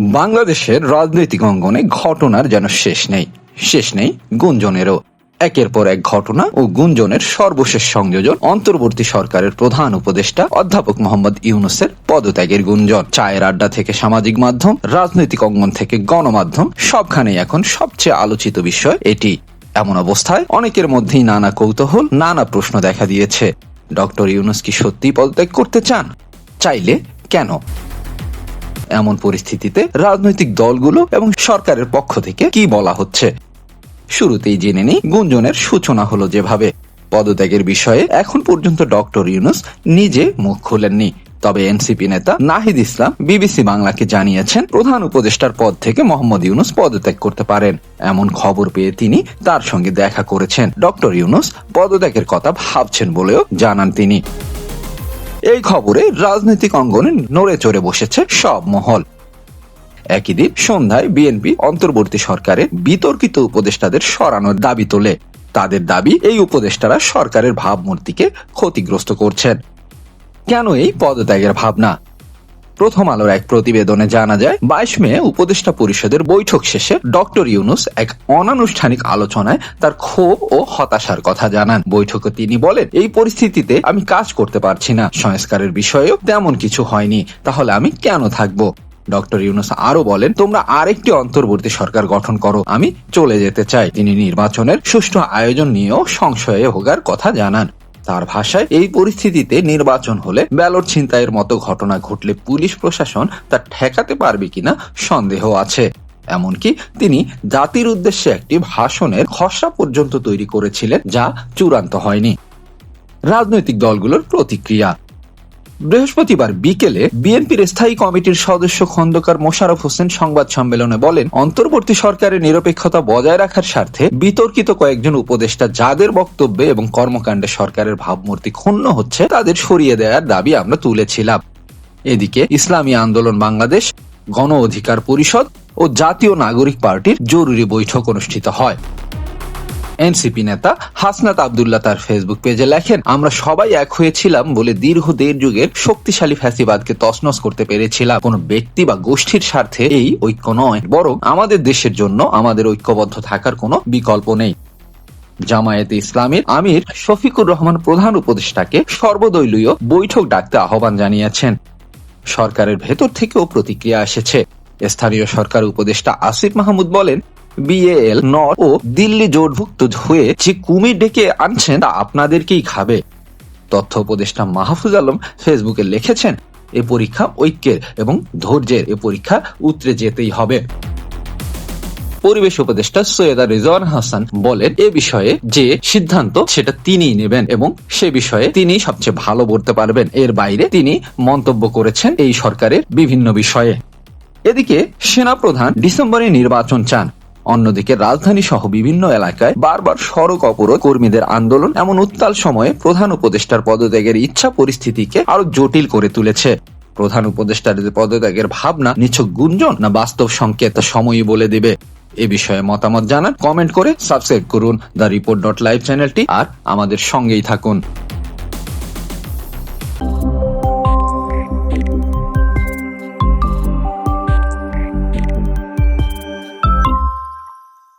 বাংলাদেশের রাজনৈতিক অঙ্গনে ঘটনার যেন শেষ নেই। শেষ নেই গুঞ্জনেরও। একের পর এক ঘটনা ও গুঞ্জনের সর্বশেষ সংযোজন অন্তর্বর্তী সরকারের প্রধান উপদেষ্টা অধ্যাপক মোহাম্মদ ইউনুসের পদত্যাগের গুঞ্জন। চায়ের আড্ডা থেকে সামাজিক মাধ্যম, রাজনৈতিক অঙ্গন থেকে গণমাধ্যম, সবখানেই এখন সবচেয়ে আলোচিত বিষয় এটি। এমন অবস্থায় অনেকের মধ্যেই নানা কৌতূহল, নানা প্রশ্ন দেখা দিয়েছে। ডক্টর ইউনুস কি সত্যিই পদত্যাগ করতে চান? চাইলে কেন? এমন পরিস্থিতিতে রাজনৈতিক দলগুলো এবং সরকারের পক্ষ থেকে কি বলা হচ্ছে? শুরুতেই জেনে নিই গুঞ্জনের সূচনা হলো যেভাবে। পদত্যাগের বিষয়ে এখন পর্যন্ত ডক্টর ইউনুস নিজে মুখ খুলেননি। তবে এনসিপি নেতা নাহিদ ইসলাম বিবিসি বাংলাকে জানিয়েছেন, প্রধান উপদেষ্টার পদ থেকে মোহাম্মদ ইউনুস পদত্যাগ করতে পারেন। এমন খবর পেয়ে তিনি তার সঙ্গে দেখা করেছেন। ডক্টর ইউনুস পদত্যাগের কথা ভাবছেন বলেও জানান তিনি। এই খবরে রাজনৈতিক অঙ্গনে নড়ে চড়ে বসেছে সব মহল। একই দিন সন্ধ্যায় বিএনপি অন্তর্বর্তী সরকারের বিতর্কিত উপদেষ্টাদের সরানোর দাবি তোলে। তাদের দাবি, এই উপদেষ্টারা সরকারের ভাবমূর্তিকে ক্ষতিগ্রস্ত করছেন। কেন এই পদত্যাগের ভাবনা? প্রথম আলোর এক প্রতিবেদনে জানা যায়, বাইশ মে উপদেষ্টা পরিষদের বৈঠক শেষে ডক্টর ইউনুস এক অনানুষ্ঠানিক আলোচনায় তার ক্ষোভ ও হতাশার কথা জানান। বৈঠকে তিনি বলেন, এই পরিস্থিতিতে আমি কাজ করতে পারছি না। সংস্কারের বিষয়েও তেমন কিছু হয়নি। তাহলে আমি কেন থাকব? ডক্টর ইউনুস আরও বলেন, তোমরা আরেকটি অন্তর্বর্তী সরকার গঠন করো। আমি চলে যেতে চাই। তিনি নির্বাচনের সুষ্ঠু আয়োজন নিয়েও সংশয়ে হোগার কথা জানান। তার ভাষায় এই পরিস্থিতিতে নির্বাচন হলে ব্যালট ছিনতাইয়ের মতো ঘটনা ঘটলে পুলিশ প্রশাসন তা ঠেকাতে পারবে কিনা সন্দেহ আছে। এমনকি তিনি জাতির উদ্দেশ্যে একটি ভাষণের খসড়া পর্যন্ত তৈরি করেছিলেন যা চূড়ান্ত হয়নি। রাজনৈতিক দলগুলোর প্রতিক্রিয়া। বৃহস্পতিবার বিকেলে বিএনপির স্থায়ী কমিটির সদস্য খন্দকার মোশারফ হোসেন সংবাদ সম্মেলনে বলেন, অন্তর্বর্তী সরকারের নিরপেক্ষতা বজায় রাখার স্বার্থে বিতর্কিত কয়েকজন উপদেষ্টা যাদের বক্তব্যে এবং কর্মকাণ্ডে সরকারের ভাবমূর্তি ক্ষুণ্ণ হচ্ছে, তাদের সরিয়ে দেওয়ার দাবি আমরা তুলেছিলাম। এদিকে ইসলামী আন্দোলন বাংলাদেশ, গণ অধিকার পরিষদ ও জাতীয় নাগরিক পার্টির জরুরি বৈঠক অনুষ্ঠিত হয়। এনসিপি নেতা হাসনাত আবদুল্লাহ তার ফেসবুক পেজে লেখেন, আমরা সবাই এক হয়েছিলাম বলে দীর্ঘ দেড় যুগের শক্তিশালী ফ্যাসিবাদকে তছনছ করতে পেরেছিলাম। কোন ব্যক্তি বা গোষ্ঠীর স্বার্থে এই ঐক্য নয়, বরং আমাদের দেশের জন্য আমাদের ঐক্যবদ্ধ থাকার কোনো বিকল্প নেই। জামায়াতে ইসলামের আমির শফিকুর রহমান প্রধান উপদেষ্টাকে সর্বদলীয় বৈঠক ডাকতে আহ্বান জানিয়েছেন। সরকারের ভেতর থেকেও প্রতিক্রিয়া এসেছে। স্থানীয় সরকার উপদেষ্টা আসিফ মাহমুদ বলেন বিএএল নর ও দিল্লি জোটভুক্ত হয়ে যে কুমির ডেকে আনছেন তা আপনাদেরকেই খাবে। তথ্য উপদেষ্টা মাহফুজ আলম ফেসবুকে লিখেছেন, এ পরীক্ষা ঐক্যের এবং ধৈর্যের, এ পরীক্ষা উতরে যেতেই হবে। পরিবেশ উপদেষ্টা সৈয়দা রিজওয়ান হাসান বলেন, এ বিষয়ে যে সিদ্ধান্ত, সেটা তিনিই নেবেন এবং সে বিষয়ে তিনি সবচেয়ে ভালো বলতে পারবেন। এর বাইরে তিনি মন্তব্য করেছেন এই সরকারের বিভিন্ন বিষয়ে। এদিকে সেনাপ্রধান ডিসেম্বরে নির্বাচন চান। অন্যদিকে রাজধানী সহ বিভিন্ন এলাকায় বারবার সড়ক অবরোধ, কর্মীদের আন্দোলন, এমন উত্তাল সময়ে প্রধান উপদেষ্টার পদত্যাগের ইচ্ছা পরিস্থিতিকে আরও জটিল করে তুলেছে। প্রধান উপদেষ্টার পদত্যাগের ভাবনা নিছক গুঞ্জন না বাস্তব সংকেত সময়ই বলে দেবে। এ বিষয়ে মতামত জানান, কমেন্ট করে সাবস্ক্রাইব করুন। দ্য রিপোর্ট ডট লাইভ চ্যানেলটি আর আমাদের সঙ্গেই থাকুন।